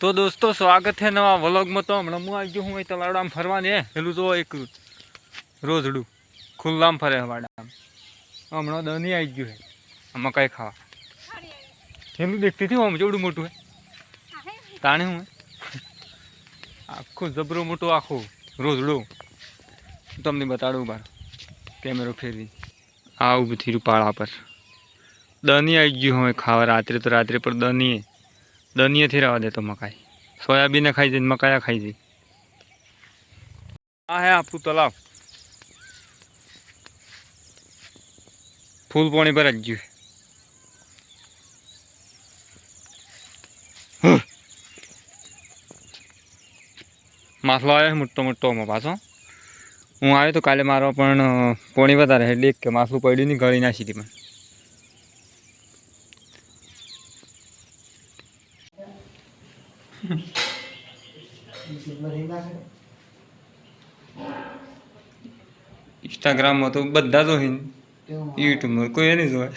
તો દોસ્તો, સ્વાગત છે નવા વ્લોગમાં તો. હમણાં હું આવી ગયો હું અહીં તલાવડામાં ફરવાની. પેલું જો એક રોજડું ખુલ્લામાં ફરે વાડામાં હમણાં દની આવી ગયું છે. આ મકાઈ ખાવા. પેલું દેખતી હતી આમ જેવડું મોટું હે તાણે હું આખું જબરું મોટું, આખું રોજડું. તમને બતાડું બાર. કેમેરો ફેરવી. આ ઊભું થયું પાળા પર. દની આવી ગયું હવે ખાવા. રાત્રે તો રાત્રે પણ દનીએ દનીએથી રહેવા દેતો મકાઈ. સોયાબીને ખાઈ જાય મકાયા ખાઈ જઈ. આ હે આપણું તલાવ ફૂલ પાણી પર જ ગયું માથલો આવ્યો મોટો મોટો આમાં પાછો. હું આવ્યો તો કાલે મારો પણ પોણી વધારે એટલે કે માથલું પડ્યું નહીં, ગળી નાખી હતી પણ ઇન્સ્ટાગ્રામમાં તો બધા જો હિન યુટ્યુબમાં કોઈ એની જોવે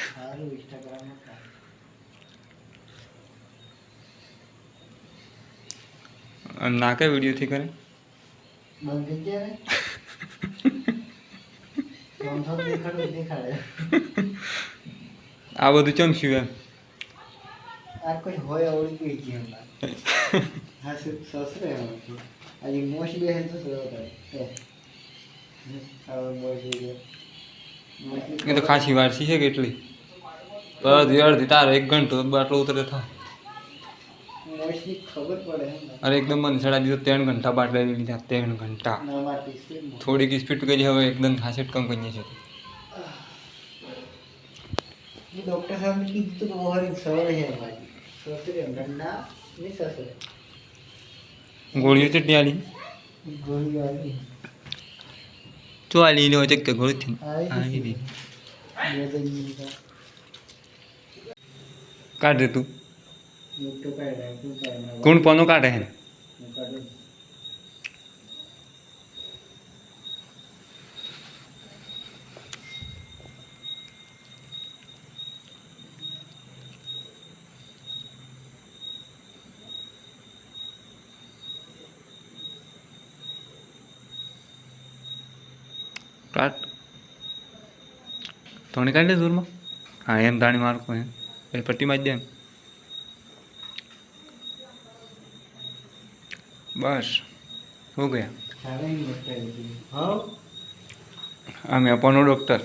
નાકે વિડીયોથી કરે? આ બધું ચમસ્યું એમ? આ કોઈ હોય આવડી ગઈ છે હમણાં હા સસરે હજી મોશ બે હે તો સરો કરે. એ. તો ખાસી વાર છે કેટલી? બધી અડધી તારે એક ઘંટો બાટલો ઉતરે થા. ખબર પડે અરે એકદમ મને ચડા દીધો ત્રણ ઘંટા બાટલા લીધા ત્રણ ઘંટા. છે થોડીક સ્પીડ કરી હવે એકદમ ખાસેટ કમ કરીએ છે ડોક્ટર સાહેબ કીધું તો બહાર સવાર હે અમારી સસરે ગંડા ને સસરે ગોળીઓ ચટણી આલી ગોળી આવી ચો આલી લે ચક કે ગોળી થી આવી આલી ગઈ. દી બે ત્રણ મિનિટ કાઢ દે તું મોટો કાઢે તું કાઢે કોણ પનો કાઢે હે હું કાઢું કાઢ ધોણી કાઢ દે દૂરમાં. હા એમ ધાણી મારકો એમ. એ પટ્ટી માં જ દે એમ. બસ હો ગયા. અમે અપોનો ડૉક્ટર